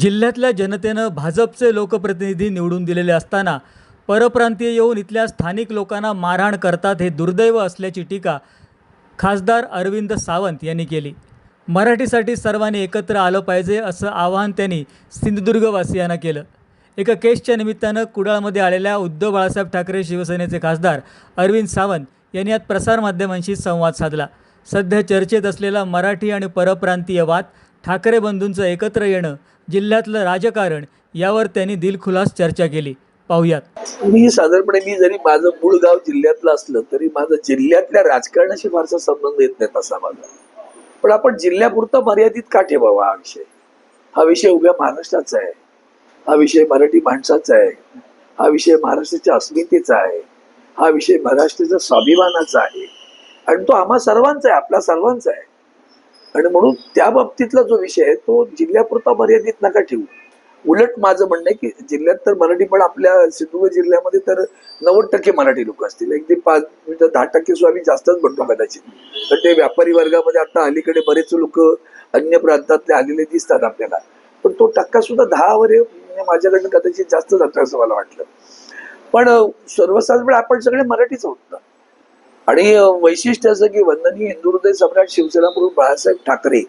जिल्ह्यातल्या जनतेनं भाजपचे लोकप्रतिनिधी निवडून दिलेले असताना परप्रांतीय येऊन इथल्या स्थानिक लोकांना मारहाण करतात हे दुर्दैव असल्याची टीका खासदार अरविंद सावंत यांनी केली. मराठीसाठी सर्वांनी एकत्र आलं पाहिजे असं आवाहन त्यांनी सिंधुदुर्गवासियांना केलं. एका केसच्या निमित्तानं कुडाळमध्ये आलेल्या उद्धव बाळासाहेब ठाकरे शिवसेनेचे खासदार अरविंद सावंत यांनी आज प्रसारमाध्यमांशी संवाद साधला. सध्या चर्चेत असलेला मराठी आणि परप्रांतीय वाद ठाकरे बंधूंचं एकत्र येणं जिल्ह्यातलं राजकारण यावर त्यांनी दिलखुलास चर्चा केली. पाहुयात. मी साधारणपणे मी जरी माझं मूळ गाव जिल्ह्यातलं असलं तरी माझं जिल्ह्यातल्या राजकारणाशी फारसा संबंध येत नाही तसा माझा. पण आपण जिल्ह्यापुरता मर्यादित का ठेवावा हा विषय? हा विषय उभ्या महाराष्ट्राचा आहे. हा विषय मराठी माणसाचा आहे. हा विषय महाराष्ट्राच्या अस्मितेचा आहे. हा विषय महाराष्ट्राच्या स्वाभिमानाचा आहे. आणि तो आम्हा सर्वांचा आहे आपला सर्वांचा आहे. आणि म्हणून त्या बाबतीतला जो विषय आहे तो जिल्ह्यापुरता मर्यादित नका ठेवू. उलट माझं म्हणणं आहे की जिल्ह्यात तर मराठी पण आपल्या सिंधुदुर्ग जिल्ह्यामध्ये तर नव्वद टक्के मराठी लोक असतील. एक ते पाच म्हणजे दहा टक्के सुद्धा आम्ही जास्तच म्हणतो कदाचित. तर ते व्यापारी वर्गामध्ये आता अलीकडे बरेच लोक अन्य प्रांतातले आलेले दिसतात आपल्याला. पण तो टक्का सुद्धा दहावर वर म्हणजे माझ्याकडनं कदाचित जास्त जातो असं मला वाटलं. पण सर्वसाधारण आपण सगळे मराठीच आहोत. ना आणि वैशिष्ट्य असं की वंदनीय हिंदुहृदय सम्राट शिवसेना प्रमुख बाळासाहेब ठाकरे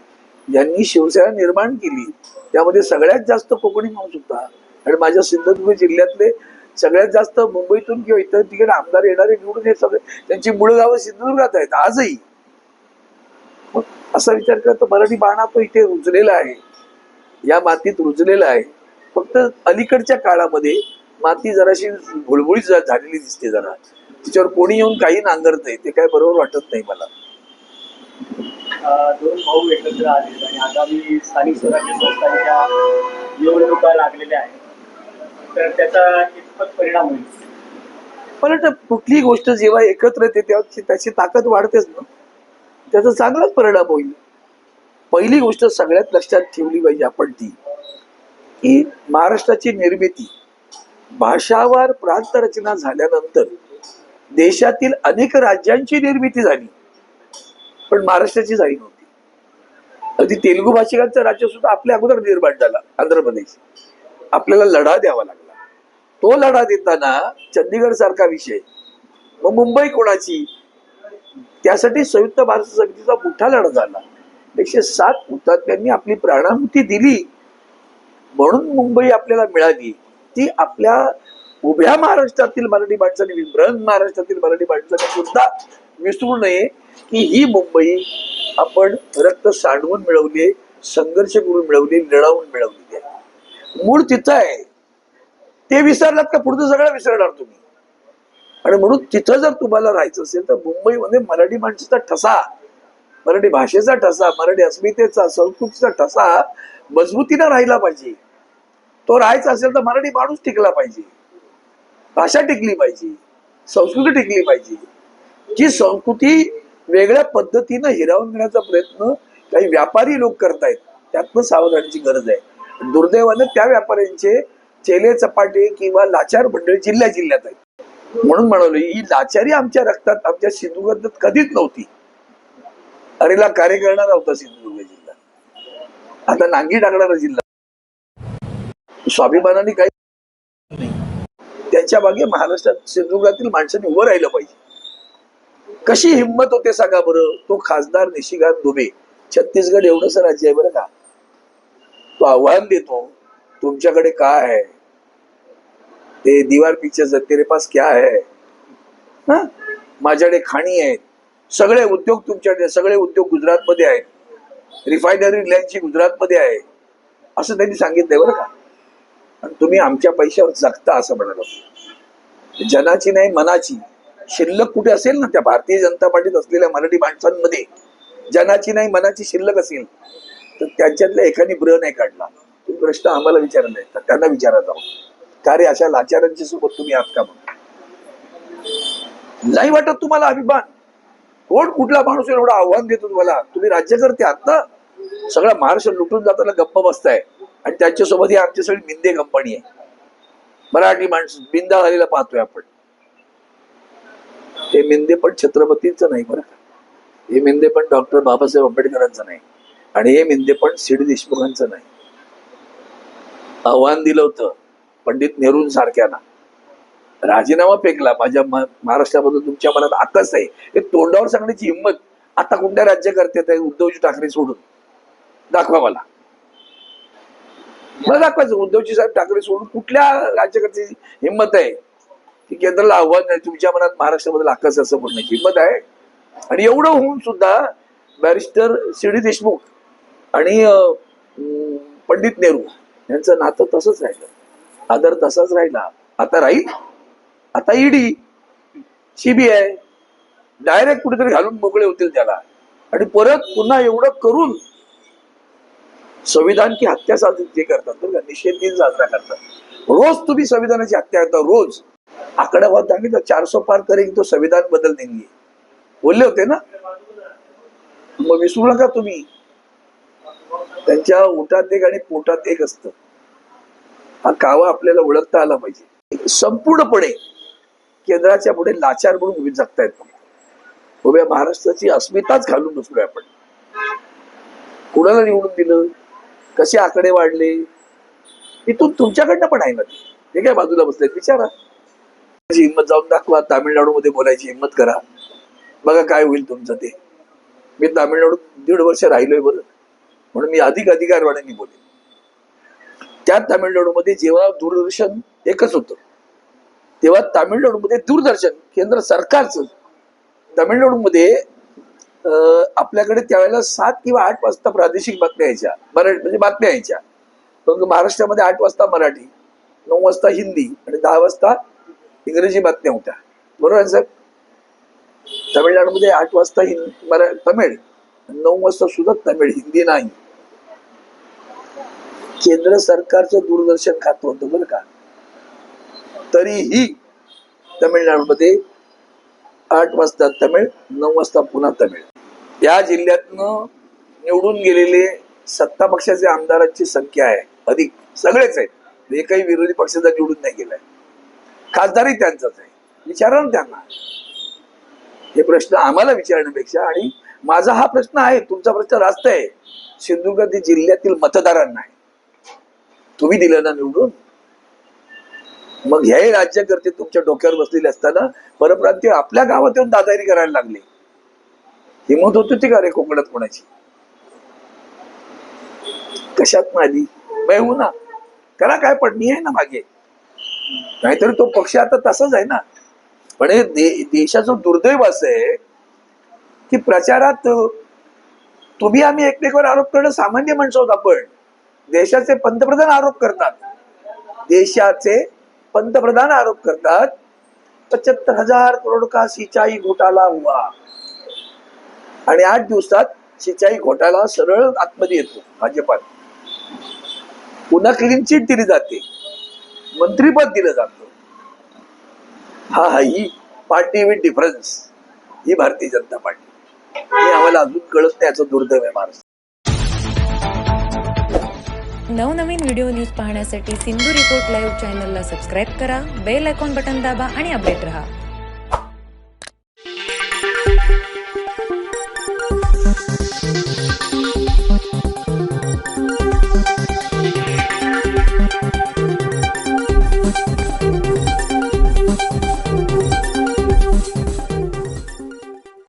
यांनी शिवसेना निर्माण केली. त्यामध्ये सगळ्यात जास्त कोकणी माणूस होता. आणि माझ्या सिंधुदुर्ग जिल्ह्यातले सगळ्यात जास्त मुंबईतून किंवा इतर तिकडे आमदार येणारे निवडून हे सगळे त्यांची मूळ गावं सिंधुदुर्गात आहेत. आजही. असा विचार करतो मराठी बाणा तो इथे रुजलेला आहे. या मातीत रुजलेला आहे. फक्त अलीकडच्या काळामध्ये माती जराशी भुळभुळीत झालेली दिसते जरा. तिच्यावर कोणी येऊन काही नांगरतंय ते काय बरोबर वाटत नाही मला. दोन भाऊ एकत्र आले आणि आगामी स्थानिक स्वराज्य संस्थांच्या निवडणुका लागलेल्या आहेत. तर त्याचा कितपत परिणाम होईल? मला वाटतं कुठलीही गोष्ट जेव्हा एकत्र येते तेव्हा त्याची ताकद वाढतेच ना. त्याचा चांगलाच परिणाम होईल. पहिली गोष्ट सगळ्यात लक्षात ठेवली पाहिजे आपण ती की महाराष्ट्राची निर्मिती भाषावार प्रांत रचना झाल्यानंतर देशातील अनेक राज्यांची निर्मिती झाली. पण महाराष्ट्राची झाली नव्हती. अगदी तेलुगू भाषिकांचं राज्य सुद्धा आपल्या अगोदर निर्माण झाला आंध्र प्रदेश. आपल्याला लढा द्यावा लागला. तो लढा देताना चंदीगड सारखा विषय. मग मुंबई कोणाची? त्यासाठी संयुक्त महाराष्ट्र समितीचा मोठा लढा झाला. एकशे सात हुतात्म्यांनी आपली प्राणाहुती दिली. म्हणून मुंबई आपल्याला मिळाली. ती आपल्या उभ्या महाराष्ट्रातील मराठी माणसाने ब्रह्म महाराष्ट्रातील मराठी माणसाने सुद्धा विसरू नये की ही मुंबई आपण रक्त सांडवून मिळवली आहे संघर्ष करून मिळवली लढावून मिळवलेली आहे. मूळ तिथं आहे. ते विसरलात का पुढचं सगळं विसरणार तुम्ही? आणि म्हणून तिथं जर तुम्हाला राहायचं असेल तर मुंबईमध्ये मराठी माणसाचा ठसा मराठी भाषेचा ठसा मराठी अस्मितेचा संस्कृतीचा ठसा मजबूतीनं राहिला पाहिजे. तो राहायचा असेल तर मराठी माणूस टिकला पाहिजे. भाषा टिकली पाहिजे संस्कृती टिकली पाहिजे. जी संस्कृती वेगळ्या पद्धतीनं हिरावून घेण्याचा प्रयत्न काही व्यापारी लोक करतायत त्यातनं सावधानीची गरज आहे. दुर्दैवानं त्या व्यापाऱ्यांचे चेले चपाटे किंवा लाचार मंडळी जिल्ह्या जिल्ह्यात आहेत. म्हणून म्हणालो ही लाचारी आमच्या रक्तात आमच्या सिंधुदुर्गात कधीच नव्हती. अरेला कार्य करणारा होता सिंधुदुर्ग जिल्हा. आता नांगी टाकणारा जिल्हा. स्वाभिमानाने काही त्याच्यामागे महाराष्ट्रात सिंधुदुर्गातील माणसाने उभं राहिलं पाहिजे. कशी हिंमत होते सांगा बरं? तो खासदार निशिकांत दुबे. छत्तीसगड एवढंच राज्य आहे बरं का? तो आव्हान देतो तुमच्याकडे काय आहे? ते दीवार पिक्चर तेरे पास क्या है? हा? माझ्याकडे खाणी आहेत. सगळे उद्योग तुमच्याकडे सगळे उद्योग गुजरातमध्ये आहेत. रिफायनरी लँडची गुजरातमध्ये आहे. असं त्यांनी सांगितलंय बरं का? आणि तुम्ही आमच्या पैशावर जगता असं म्हणाल जनाची नाही मनाची. शिल्लक कुठे असेल ना त्या भारतीय जनता पार्टीत असलेल्या मराठी माणसांमध्ये? जनाची नाही मनाची शिल्लक असेल. तर त्यांच्यातल्या एकाने ब्र नाही काढला. तुम्ही प्रश्न आम्हाला विचारला आहे तर त्यांना विचारत आहोत. का रे अशा लाचारांच्या सोबत तुम्ही आहात का नाही वाटत तुम्हाला अभिमान. कोण कुठला माणूस एवढं आव्हान देतो तुम्हाला? तुम्ही राज्यकर्ते आहात ना? सगळा महाराष्ट्र लुटून जाताना गप्प बसताय. आणि त्यांच्यासोबत ही आमची सगळी मिंदे कंपनी आहे. मराठी माणसं बिंदा झालेला पाहतोय आपण. हे मिंदे पण छत्रपतींचं नाही बरं का? हे मिंदे पण डॉक्टर बाबासाहेब आंबेडकरांचं नाही. आणि हे मिंदे पण सी देशमुखांचं नाही. आव्हान दिलं होतं पंडित नेहरू सारख्याना. राजीनामा फेकला. माझ्या म- महाराष्ट्रामधून तुमच्या मनात आताच आहे. हे तोंडावर सांगण्याची हिंमत आता कोणत्या राज्यकर्त्यात आहे? उद्धवजी ठाकरे सोडून. दाखवा मला. मला दाखवायचं उद्धवजी साहेब ठाकरे सोडून कुठल्या राज्यकर्त्याची हिंमत आहे? की केंद्राला आव्हान आहे तुमच्या मनात महाराष्ट्राबद्दल आकाश असं बोलण्याची हिंमत आहे. आणि एवढं होऊन सुद्धा बॅरिस्टर सी. डी. देशमुख आणि पंडित नेहरू यांचं नातं तसंच राहिलं. आदर तसाच राहिला. आता राहील? आता ईडी सीबीआय डायरेक्ट कुठेतरी घालून मोकळे होतील त्याला. आणि परत पुन्हा एवढं करून संविधान की हत्या साधून जे करतात बरं का निषेध दिन साजरा करतात. रोज तुम्ही संविधानाची हत्या करता रोज. आकडा बहुत सांगितलं चारसो पार करेन तो संविधान बदल देंगे बोलले होते ना? मग विसरू नका तुम्ही. त्यांच्या उठात एक आणि पोटात एक असतं. हा कावा आपल्याला ओळखता आला पाहिजे. संपूर्णपणे केंद्राच्या पुढे लाचार म्हणून उभी जगतायत. उभ्या महाराष्ट्राची अस्मिताच घालून बसलोय आपण. कुणाला निवडून दिलं? कसे आकडे वाढले? इथून तुमच्याकडनं पण आहे ना. ते. काय बाजूला बसले विचारा. हिंमत जाऊन दाखवा. तामिळनाडूमध्ये बोलायची हिंमत करा. बघा काय होईल तुमचं ते. मी तामिळनाडूत दीड वर्ष राहिलोय बरं. म्हणून मी अधिक अधिकारवाण्याने बोले त्या तामिळनाडूमध्ये जेव्हा दूरदर्शन एकच होतं तेव्हा तामिळनाडूमध्ये दूरदर्शन केंद्र सरकारचं तामिळनाडूमध्ये आपल्याकडे त्यावेळेला सात किंवा आठ वाजता प्रादेशिक बातम्या यायच्या. मराठी म्हणजे बातम्या यायच्या. मग महाराष्ट्रामध्ये आठ वाजता मराठी नऊ वाजता हिंदी आणि दहा वाजता इंग्रजी बातम्या होत्या. बरोबर आहे साहेब? तमिळनाडूमध्ये आठ वाजता हिंदी मरा तमिळ नऊ वाजता सुद्धा तमिळ हिंदी नाही. केंद्र सरकारचं दूरदर्शन खातं होतं बरं का. तरीही तमिळनाडूमध्ये आठ वाजता तमिळ नऊ वाजता पुन्हा तमिळ. या जिल्ह्यातनं निवडून गेलेले सत्ता पक्षाचे आमदारांची संख्या आहे अधिक. सगळेच आहेत. एकही विरोधी पक्षाचा निवडून नाही गेलाय. खासदारही त्यांचाच आहे. विचारा ना त्यांना. हे प्रश्न आम्हाला विचारण्यापेक्षा आणि माझा हा प्रश्न आहे तुमचा प्रश्न रास्त आहे. सिंधुदुर्ग जिल्ह्यातील मतदारांना आहे. तुम्ही दिलं ना निवडून? मग हे राज्यकर्ते तुमच्या डोक्यावर बसलेले असताना परप्रांतीय आपल्या गावात येऊन दादागिरी करायला लागले. हिंमत होती ती का रे कोकणात कोणाची? कशात आली हो ना. करा काय पडणी आहे ना मागे. नाहीतर तो पक्ष आता तसाच आहे ना. पण हे दे- देशाचं दुर्दैव असं आहे की प्रचारात तुम्ही आम्ही एकमेकावर आरोप करणं सामान्य माणसं आहोत आपण. देशाचे पंतप्रधान आरोप करतात. देशाचे पंतप्रधान आरोप करतात. पचहत्तर हजार करोड का सिंचाई घोटाला हुआ. आणि आठ दिवसात सिंचाई घोटाळा सरळ आतमध्ये येतो भाजपात पुन्हा क्लीन चिट दिली जाते. मंत्रीपद दिलं जातं. हा हा ही पार्टी विथ डिफरन्स ही भारतीय जनता पार्टी. हे आम्हाला अजून कळत नाही याचं दुर्दैव आहे महाराष्ट्र नवनवीन व्हिडिओ न्यूज पाहण्यासाठी सिंधू रिपोर्ट लाईव्ह चॅनलला सबस्क्राईब करा बेल आयकॉन बटन दाबा आणि अपडेट रहा.